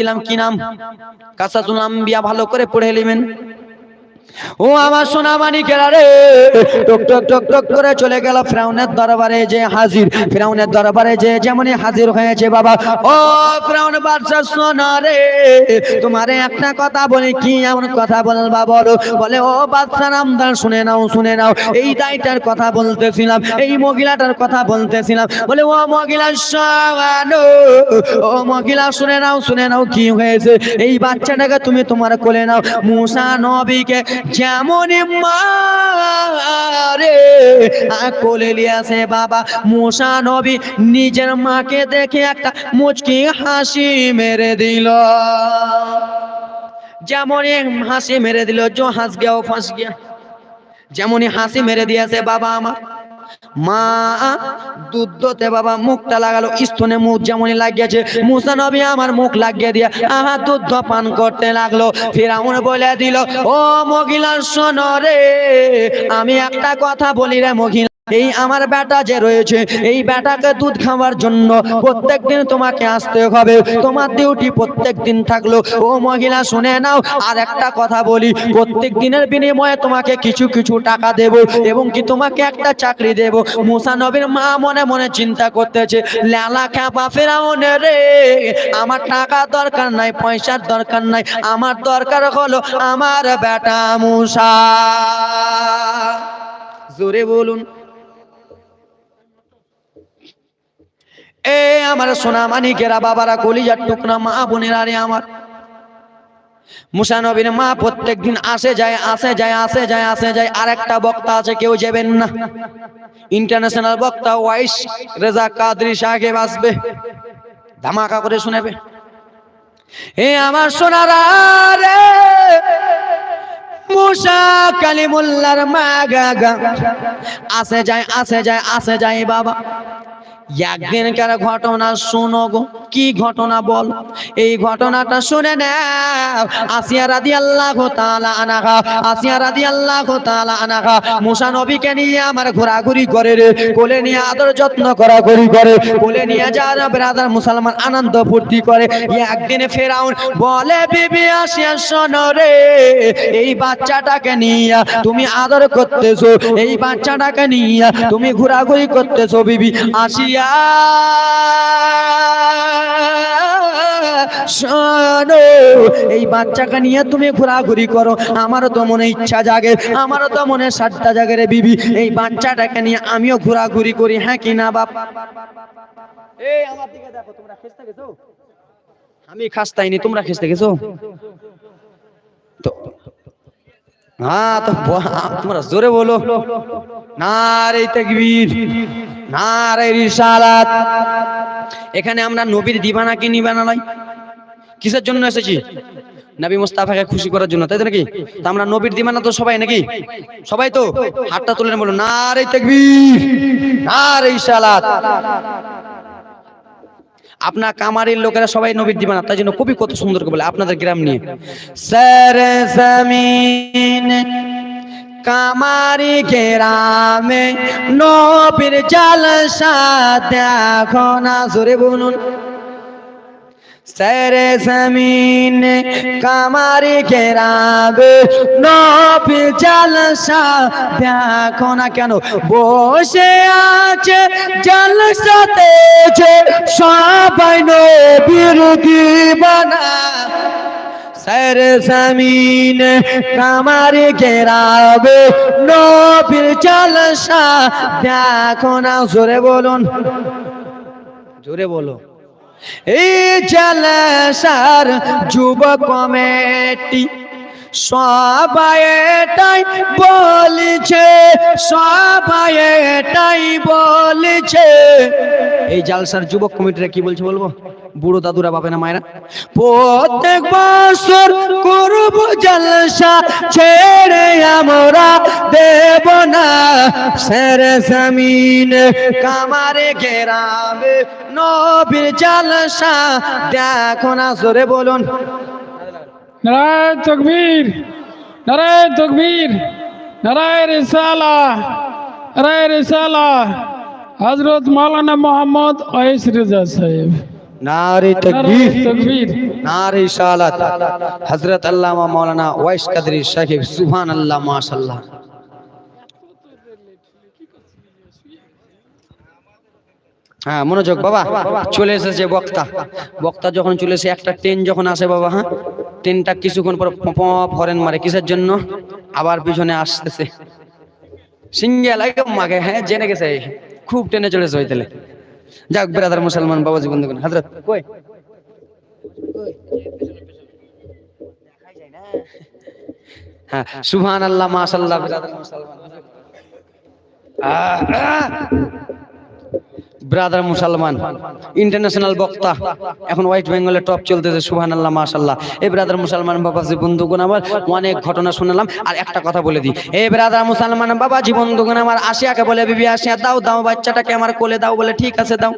দিলাম কি নাম? কাসাতুল আম্বিয়া ভালো করে পড়ে নেবেন ও আমার সোনা মানিকেরা রে। টক টক টক টক করে চলে গেল ফ্রাউনের দরবারে যে হাজির। ফ্রাউনের দরবারে যে যেমনই হাজির হয়েছে বাবা। ও ফ্রাউন বাদশাহ সোনা রে। তোমারে একটা কথা বলি, কি এমন কথা বলবা বলো? বলে, ও বাদশাহ, নামদার শুনে নাও শুনে নাও। এই দায়টার কথা বলতেছিলাম, এই মহিলাটার কথা বলতেছিলাম। বলে, ও মহিলা সাবানো ও মহিলা শুনে নাও শুনে নাও কি হয়েছে। এই বাচ্চাটাকে তুমি তোমার কোলে নাও। মুসা নবীকে যেমন মারে কোলে লিয়াছে বাবা মোশা নবী নিজের মাকে দেখে একটা মুচকি হাসি মেরে দিল। যেমন হাসি মেরে দিল, জো হাস গিয়া ও ফাঁস গিয়া যেমনই হাসি মেরে দিয়েছে বাবা আমার। মা বাবা মুখটা লাগালো মুখ আমার মুখ লাগিয়ে দিয়ে দুধ পান করতে লাগল। বলে দিল, ও শোন রে, আমি একটা কথা বলি রে মহিলা এই আমার বেটা যে রয়েছে, এই বেটাকে দুধ খাওয়ার জন্য প্রত্যেক দিন তোমাকে আসতে হবে। তোমার ডিউটি প্রত্যেক দিন থাকল। ও মহিলা, শুনে নাও, আর একটা কথা বলি। প্রত্যেক দিনের বিনিময়ে তোমাকে কিছু কিছু টাকা দেব এবং কি তোমাকে একটা চাকরি দেব। মুসা নবীর মা মনে মনে চিন্তা করতেছে, লেলা খ্যাপা ফেরাউনে রে, আমার টাকা দরকার নাই, পয়সার দরকার নাই, আমার দরকার হলো আমার বেটা মুসা। জোরে বলুন এ আমার সোনা মানিকেরা বাবারা, কলিজার টুকরা মা বোনেরা রে আমার। মুসা নবীর মা প্রত্যেক দিন আসে যায় আসে যায় আসে যায় আসে যায় আর একটা বক্তা আছে, কেউ যাবেন না। ইন্টারন্যাশনাল বক্তা ওয়াইস রেজা কাদরি সাহেব আসবে, ধামাকা করে শুনেবে। হে আমার সোনারা রে, মুসা কালিমুল্লার মা গাগা আসে যায় আসে যায় আসে যায় বাবা। একদিনকার ঘটনা শোনো গো, কি ঘটনা বল? এই ঘটনাটা শুনে নাও। আসিয়া রাদি আল্লাহ আল্লাহ তাআলা আনাহা, মুসা নবীকে নিয়ে আমার ঘোরাঘুরি করে রে, কোলে নিয়ে আদর যত্ন করা করি করে, কোলে নিয়ে যারা ব্রাদার মুসলমান আনন্দ ফুর্তি করে। একদিনে ফেরাউন বলে, বিবি, আসিয়া শোনো রে, এই বাচ্চাটাকে নিয়ে তুমি আদর করতেছো, এই বাচ্চাটাকে নিয়ে তুমি ঘোরাঘুরি করতেছো, বিবি, আসিয়া এই বাচ্চাকে নিয়ে তুমি ঘোরাঘুরি করো। আমারও তো মনে ইচ্ছা জাগে, আমারও তো মনে সাতটা জাগে রে বিবি। এই বাচ্চাটাকে নিয়ে আমিও ঘোরাঘুরি করি হ্যাঁ কি না বাপ? এই আমার দিকে তোমরা খেসতে গেছো? আমি খাস্তাইনি, তোমরা খেসতে গেছো? তো হ্যাঁ তো তোমরা জোরে বলো। নারে তাকবীর। নারে রিসালাত। এখানে আমরা নবীর দিবানা কি নিবানা নয় কিসের জন্য এসেছি? নবী মুস্তাফাকে খুশি করার জন্য, তাই তো নাকি? তা আমরা নবীর দিবানা তো সবাই নাকি? সবাই তো? হাতটা তুলে বলো নারে তাকবীর, নারে রিসালাত। আপনার কামারের লোকেরা সবাই নবীর দিবানা, তাই জন্য কবি কত সুন্দর বলে, আপনাদের গ্রাম নিয়ে। জমিন কামারি গ্রামে নবীর জালসা দেখো না, জোরে বলুন। সরে জমিন কামারি ঘেরাবে নবী জালসা দেখো না কেন? বসে আছে জালসাতে যে সবাই নবীর দিবানা। সর জমিন কামারি ঘেরাবে, নবীর জালসা। দেখো না, জোরে বলুন। জোরে বলো। এই জলসার যুব কমিটি সবাই এটাই বলছে, সবাই এটাই বলছে। এই জালসার যুবক কমিটিরা কি বলছে বলব? বুড়ো দাদুরা বাপে না মায়েরা? প্রত্যেক বছর করব জলসা ছেড়ে আমরা দেব না। সের জমিন কামারে ঘেরাবে নবীর জলসা। দেখো না জোরে বলুন। নারায় তকবীর নারায় তকবীর নারায় রিসালা নারায় রিসালা। হজরত মাওলানা মোহাম্মদ ওয়েস রেজা সাহেব। নারে তকবীর। নারে সালাত হযরত আল্লামা মাওলানা ওয়াইস কাদরি সাহেব সুবহানাল্লাহ মাশাআল্লাহ। হ্যাঁ মনোযোগ বাবা চলে এসেছে বক্তা। বক্তা যখন চলে এসে একটা ট্রেন যখন আসে বাবা হ্যাঁ ট্রেনটা কিছুক্ষণ পর ফরেন মারে। কিসের জন্য? আবার পিছনে আসতেছে। সিঙ্গেল একদম মাগে হ্যাঁ জেনে গেছে খুব টেনে চলেছে ওই তেলে। যাক ব্রাদার মুসলমান বাবাজি বন্ধুগণ হাজরত কই? হ্যাঁ সুবহান আল্লাহ মাসাল্লাহ ব্রাদার মুসলমান ব্রাদার মুসলমান ইন্টারন্যাশনাল বক্তা, এখন ওয়েস্ট বেঙ্গলের টপ চলতেছে সুবহান আল্লাহ মাশাল্লাহ এ ব্রাদার মুসলমান বাবাজি, বন্ধুগণ আমার, অনেক ঘটনা শুনলাম, আর একটা কথা বলে দিই। এ ব্রাদার মুসলমান বাবাজি, বন্ধুগণ আমার, আসিয়াকে বলে, বিবি আসিয়া, দাও দাও, বাচ্চাটাকে আমার কোলে দাও, বলে, ঠিক আছে, দাও।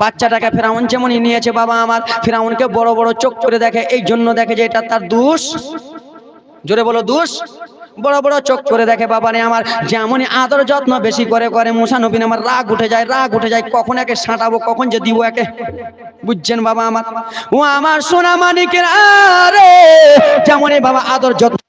বাচ্চাটাকে ফেরাউন যেমনই নিয়েছে, বাবা আমার, ফেরাউনকে বড় বড় চোখ করে দেখে এই জন্য দেখে যে এটা তার দোষ। জোরে বলো, দোষ? বড় বড় চোখ করে দেখে বাবা রে আমার যেমনই আদর যত্ন বেশি করে করে মশা নবীন আমার রাগ উঠে যায়, রাগ উঠে যায়, কখন একে সাঁটাবো, কখন যে দিব একে? বুঝছেন বাবা আমার? ও আমার সোনা মানিকের আরে, যেমনই বাবা আদর যত্ন